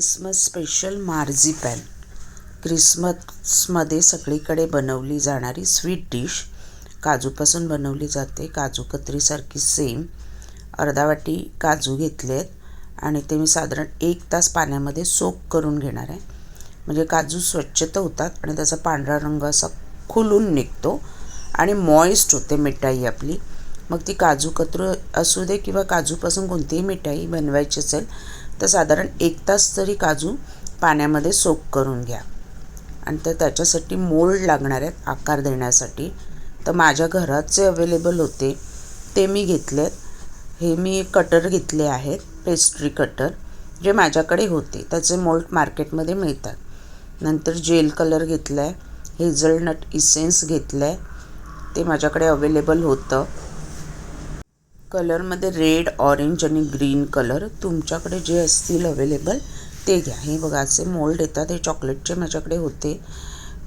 Christmas special मार्झिपॅन क्रिसमसमध्ये सगळीकडे बनवली जाणारी स्वीट डिश. काजूपासून बनवली जाते. काजू कतरीसारखी सेम अर्धा वाटी काजू घेतले आहेत आणि ते मी साधारण एक तास पाण्यामध्ये सोक करून घेणार आहे. म्हणजे काजू स्वच्छ तर होतात आणि त्याचा पांढरा रंग असा खुलून निघतो आणि मॉइस्ट होते मिठाई आपली. मग ती काजू कतरू असू दे किंवा काजूपासून कोणतीही मिठाई बनवायची असेल तर साधारण एक तास तरी काजू पाण्यामध्ये सोक करून घ्या. आणि तर त्याच्यासाठी मोल्ड लागणार आहेत आकार देण्यासाठी. तर माझ्या घरात जे अवेलेबल होते. ते मी घेतलेत. हे मी कटर घेतले आहेत पेस्ट्री कटर जे माझ्याकडे होते. त्याचे मोल्ड मार्केटमध्ये मिळतात. नंतर जेल कलर घेतला आहे हेझलनट इसेन्स घेतलं आहे ते माझ्याकडे अवेलेबल होतं. कलरमध्ये रेड ऑरेंज आणि ग्रीन कलर तुमच्याकडे जे असतील अवेलेबल ते घ्या. हे बघा असे मोल्ड येतात. हे चॉकलेटचे माझ्याकडे होते.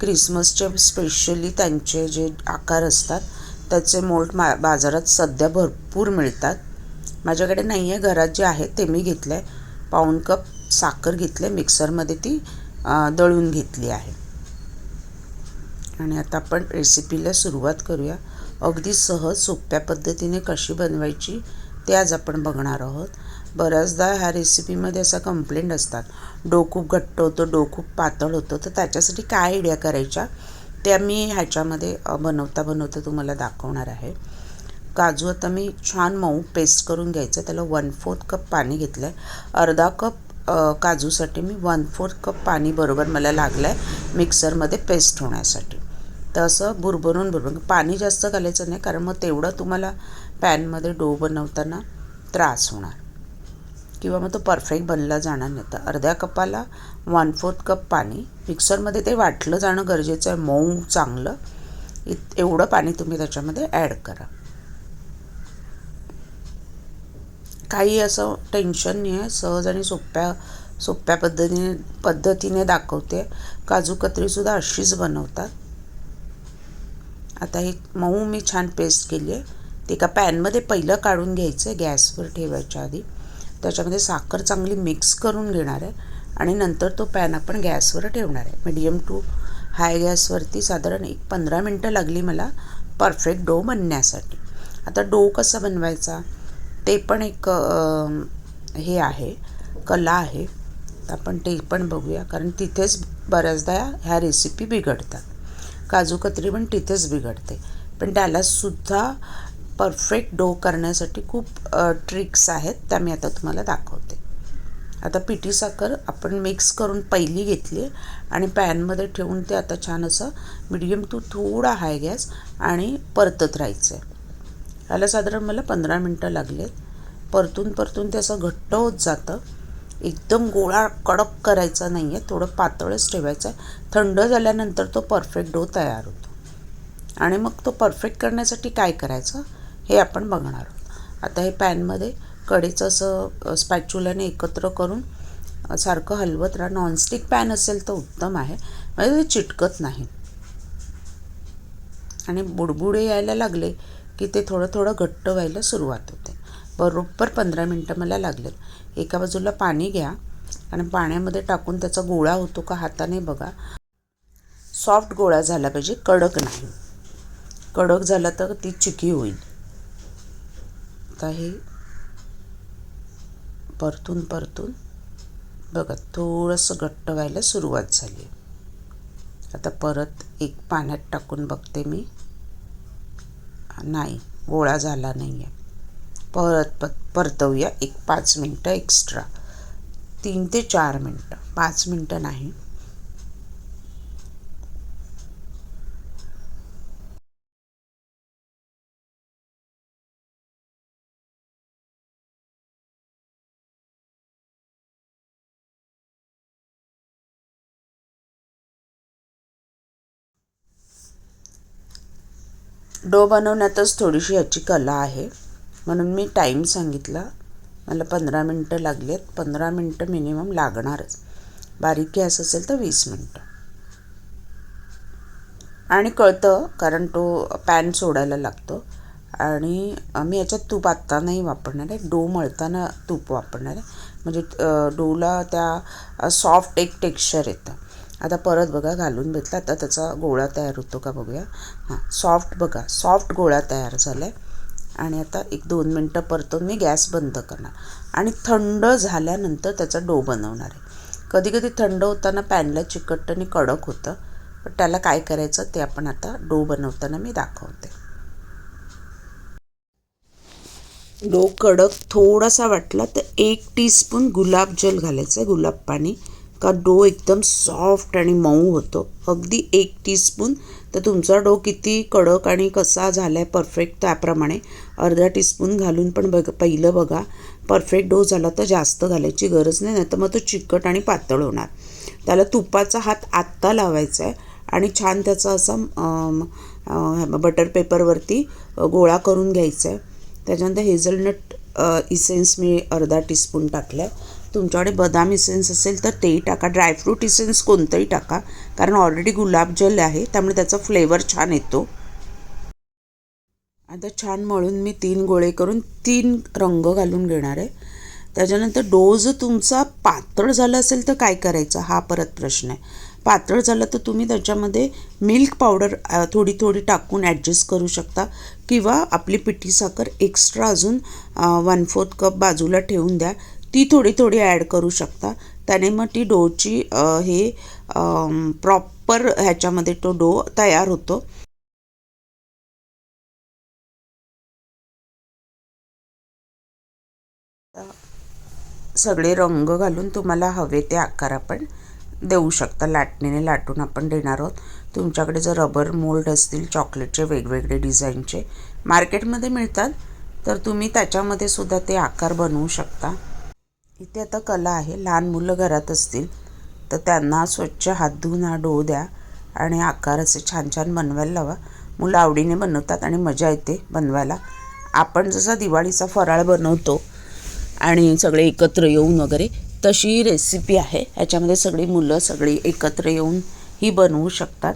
क्रिसमसचे स्पेशली त्यांचे जे आकार असतात त्याचे मोल्ड मा बाजारात सध्या भरपूर मिळतात. माझ्याकडे नाही आहे घरात जे आहे ते मी घेतलं आहे पाऊण कप साखर घेतलं आहे. मिक्सरमध्ये ती दळून घेतली आहे. आणि आता आपण रेसिपीला सुरुवात करूया. अगदी सहज सोप्या पद्धतीने कशी बनवायची ते आज आपण बघणार आहोत. बऱ्याचदा ह्या रेसिपीमध्ये असा कंप्लेंट असतात. डो खूप घट्ट होतं डो खूप पातळ होतं तर त्याच्यासाठी काय आयडिया करायच्या? त्या मी ह्याच्यामध्ये बनवता बनवता तुम्हाला दाखवणार आहे. काजू आता मी छान मऊ पेस्ट करून घ्यायचं त्याला वन फोर्थ कप पाणी घेतलं आहे अर्धा कप काजूसाठी मी वन फोर्थ कप पाणी बरोबर मला लागलं आहे मिक्सरमध्ये पेस्ट होण्यासाठी. तर असं भुरभरून भुरभरून पाणी जास्त घालायचं नाही कारण मग तेवढं तुम्हाला पॅनमध्ये डो बनवताना त्रास होणार. किंवा मग तो परफेक्ट बनला जाणार नाही. तर अर्ध्या कपाला वन फोर्थ कप पाणी. मिक्सरमध्ये ते वाटलं जाणं गरजेचं आहे. मऊ चांगलं. इत एवढं पाणी तुम्ही त्याच्यामध्ये ॲड करा. काही असं टेन्शन नाही आहे सहज आणि सोप्या सोप्या पद्धतीने पद्धतीने दाखवते. काजू कतरीसुद्धा अशीच बनवतात. आता हे मऊ मी छान पेस्ट केली आहे. ते एका पॅनमध्ये पहिलं काढून घ्यायचं आहे गॅसवर ठेवायच्या आधी. त्याच्यामध्ये साखर चांगली मिक्स करून घेणार आहे आणि नंतर तो पॅन आपण गॅसवर ठेवणार आहे. मीडियम टू हाय गॅसवरती साधारण एक पंधरा मिनटं लागली मला परफेक्ट डो बनण्यासाठी. आता डो कसा बनवायचा? ते पण एक हे आहे कला आहे. आपण ते पण बघूया कारण तिथेच बऱ्याचदा ह्या रेसिपी बिघडतात. काजू कतरी पण तिथेच बिघडते. पण त्यालासुद्धा परफेक्ट डो करण्यासाठी खूप ट्रिक्स आहेत त्या मी आता तुम्हाला दाखवते. आता पिठी साखर आपण मिक्स करून पहिली घेतली आणि पॅनमध्ये ठेवून ते आता छान असं मिडियम टू थोडा हाय गॅस आणि परतत राहायचं आहे याला साधारण मला पंधरा मिनटं लागलेत. परतून परतून ते असं घट्ट होत जातं. एकदम गोळा कडक करायचा नाही आहे थोडं पातळच ठेवायचं आहे थंड झाल्यानंतर तो परफेक्ट डो तयार होतो. आणि मग तो परफेक्ट करण्यासाठी काय करायचं? हे आपण बघणार आहोत. आता हे पॅनमध्ये कडेचं असं स्पॅच्युलाने एकत्र करून सारखं हलवत राहा. नॉनस्टिक पॅन असेल तर उत्तम आहे. म्हणजे ते चिटकत नाही. आणि बुडबुडे यायला लागले की ते थोडं थोडं घट्ट व्हायला सुरुवात होते. बरोबर पंधरा मिनटं मला लागलेत एका बाजूला पाणी घ्या आणि पाण्यामध्ये टाकून त्याचा गोळा होतो का हाताने बघा. सॉफ्ट गोळा झाला पाहिजे कडक नाही. कडक झाला तर ती चिकी होईल. आता हे परतून परतून बघा थोडंसं घट्ट व्हायला सुरुवात झाली. आता परत एक पाण्यात टाकून बघते मी. नाही गोळा झाला नाही आहे परत प परतवूया एक पाच मिनटं एक्स्ट्रा तीन ते चार मिनटं. पाच मिनटं नाही. डो बनवण्यातच थोडीशी याची कला आहे. म्हणून मी टाईम सांगितला. मला पंधरा मिनटं लागलेत. पंधरा मिनटं मिनिमम लागणारच. बारीक गॅस असेल तर वीस मिनटं. आणि कळतं कारण तो पॅन सोडायला लागतो. आणि मी याच्यात तूप आत्ता नाही वापरणार आहे. डो मळताना तूप वापरणार आहे. म्हणजे डोला त्या सॉफ्ट एक टेक्स्चर येतं. आता परत बघा घालून भेटला आता त्याचा गोळा तयार होतो का बघूया. हां सॉफ्ट बघा. सॉफ्ट गोळा तयार झाला आहे आणि आता एक दोन मिनटं परतून मी गॅस बंद करणार. आणि थंड झाल्यानंतर त्याचा डो बनवणार आहे. कधी कधी थंड होताना पॅनला चिकट आणि कडक होतं पण त्याला काय करायचं ते आपण आता डो बनवताना मी दाखवते. डो कडक थोडासा वाटला तर एक टीस्पून गुलाबजल घालायचं आहे गुलाब पाणी. का डो एकदम सॉफ्ट आणि मऊ होतो. अगदी एक टीस्पून. तर तुमचा डो किती कडक आणि कसा झाला आहे परफेक्ट त्याप्रमाणे अर्धा टीस्पून घालून पण बघ पहिलं बघा. परफेक्ट डो झाला तर जास्त घालायची गरज नाही नाही तर मग तो चिकट आणि पातळ होणार. त्याला तुपाचा हात आत्ता लावायचा आहे आणि छान त्याचा असा बटर पेपरवरती गोळा करून घ्यायचा आहे त्याच्यानंतर हेझलनट इसेन्स मी अर्धा टीस्पून टाकलं आहे तुमच्याकडे बदाम इसेन्स असेल तर तेही टाका. ड्रायफ्रूट इसेन्स कोणतंही टाका. कारण ऑलरेडी गुलाबजल आहे त्यामुळे त्याचा फ्लेवर छान येतो. आता छान मळून मी तीन गोळे करून तीन रंग घालून घेणार आहे. त्याच्यानंतर डो जर तुमचा पातळ झाला असेल तर काय करायचं? हा परत प्रश्न आहे. पातळ झालं तर तुम्ही त्याच्यामध्ये मिल्क पावडर थोडी थोडी टाकून ॲडजस्ट करू शकता. किंवा आपली पिठी साखर एक्स्ट्रा अजून वन फोर्थ कप बाजूला ठेवून द्या. ती थोडी थोडी ॲड करू शकता. त्याने मग ती डोची हे प्रॉपर ह्याच्यामध्ये तो डो तयार होतो. सगळे रंग घालून तुम्हाला हवे ते आकार आपण देऊ शकता. लाटणीने लाटून आपण देणार आहोत. तुमच्याकडे जर रबर मोल्ड असतील चॉकलेटचे वेगवेगळे डिझाईनचे मार्केटमध्ये मिळतात तर तुम्ही त्याच्यामध्ये सुद्धा ते आकार बनवू शकता. इथे आता कला आहे. लहान मुलं घरात असतील तर त्यांना स्वच्छ हात धुवून हा डो द्या आणि आकार असे छान छान बनवायला लावा. मुलं आवडीने बनवतात आणि मजा येते बनवायला. आपण जसा दिवाळीचा फराळ बनवतो आणि सगळे एकत्र येऊन वगैरे तशी रेसिपी आहे. ह्याच्यामध्ये सगळी मुलं सगळी एकत्र येऊन ही बनवू शकतात.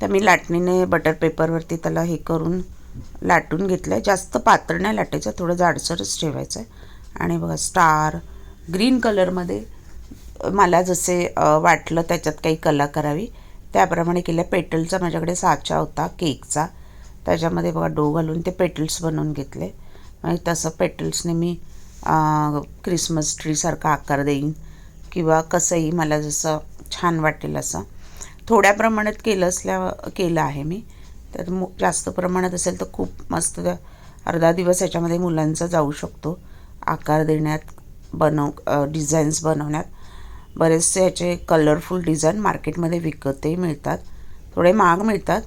तर मी लाटणीने बटर पेपरवरती त्याला हे करून लाटून घेतलं आहे जास्त पातळ नाही लाटायचं थोडं जाडसरच ठेवायचं आहे आणि बघा स्टार ग्रीन कलरमध्ये मला जसे वाटलं त्याच्यात काही कला करावी. त्याप्रमाणे केलं पेटलचा माझ्याकडे साचा होता केकचा. त्याच्यामध्ये बघा डो घालून ते पेटल्स बनवून घेतले. आणि तसं पेटल्सने मी क्रिसमस ट्रीसारखा आकार देईन. किंवा कसंही मला जसं छान वाटेल असं. थोड्या प्रमाणात केलं असल्या केलं आहे मी. तर मु जास्त प्रमाणात असेल तर खूप मस्त अर्धा दिवस याच्यामध्ये मुलांचा जाऊ शकतो. आकार देण्यात बनव डिझाईन्स बनवण्यात. बरेचसे याचे कलरफुल डिझाईन मार्केटमध्ये विकतही मिळतात. थोडे महाग मिळतात.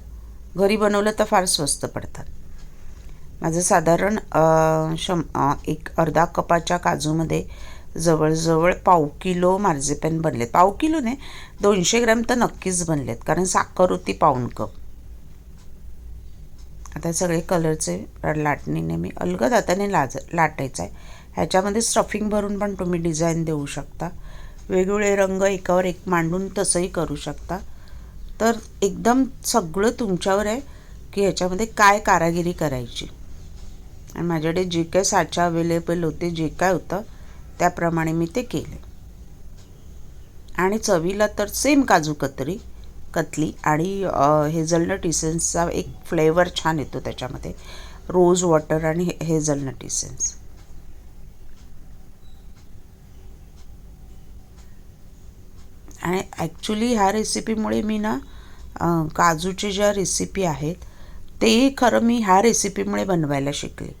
घरी बनवलं तर फार स्वस्त पडतात. माझं साधारण शम शं एक अर्धा कपाच्या काजूमध्ये जवळजवळ पाव किलो मार्झेपॅन बनलेत. पाव किलो नाही दोनशे ग्रॅम तर नक्कीच बनलेत कारण साखर होती पाऊण कप. आता सगळे कलरचे लाटणीने मी अलगद हाताने लाज लाटायचं आहे. ह्याच्यामध्ये स्टफिंग भरून पण तुम्ही डिझाईन देऊ शकता. वेगवेगळे रंग एकावर एक मांडून तसंही करू शकता. तर एकदम सगळं तुमच्यावर आहे की ह्याच्यामध्ये काय कारागिरी करायची. आणि माझ्याकडे जे काय साचा अवेलेबल होते जे काय होतं त्याप्रमाणे मी ते केले. आणि चवीला तर सेम काजू कतरी कतली आणि हेझलनट इसेन्सचा एक फ्लेवर छान येतो त्याच्यामध्ये. रोज वॉटर आणि हेझलनट इसेन्स आणि ॲक्च्युली ह्या रेसिपीमुळे मी ना अं, काजूच्या ज्या रेसिपी आहेत ते खरं मी ह्या रेसिपीमुळे बनवायला शिकले.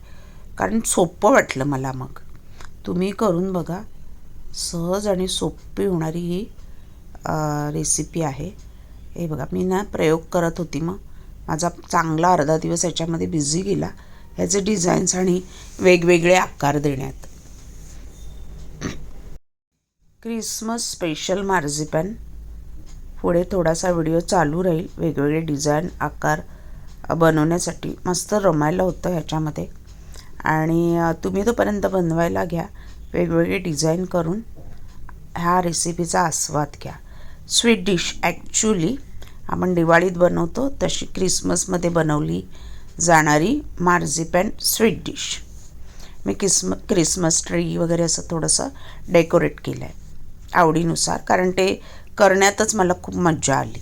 कारण सोपं वाटलं मला मग. तुम्ही करून बघा. सहज आणि सोपी होणारी ही रेसिपी आहे. हे बघा मी ना प्रयोग करत होती मग. माझा चांगला अर्धा दिवस याच्यामध्ये बिझी गेला. ह्याचे डिझाईन्स आणि वेगवेगळे आकार देण्यात. क्रिसमस स्पेशल मार्झिपॅन पुढे थोडासा व्हिडिओ चालू राहील. वेगवेगळे डिझाईन आकार बनवण्यासाठी मस्त रमायला होतं ह्याच्यामध्ये. आणि तुम्ही तोपर्यंत बनवायला घ्या. वेगवेगळे डिझाईन करून ह्या रेसिपीचा आस्वाद घ्या. स्वीट डिश ॲक्च्युली आपण दिवाळीत बनवतो तशी क्रिसमसमध्ये बनवली जाणारी मार्झिपॅन स्वीट डिश. मी किस्म क्रिसमस ट्री वगैरे असं थोडंसं डेकोरेट केलं आहे आवडीनुसार कारण ते करण्यातच मला खूप मज्जा आली.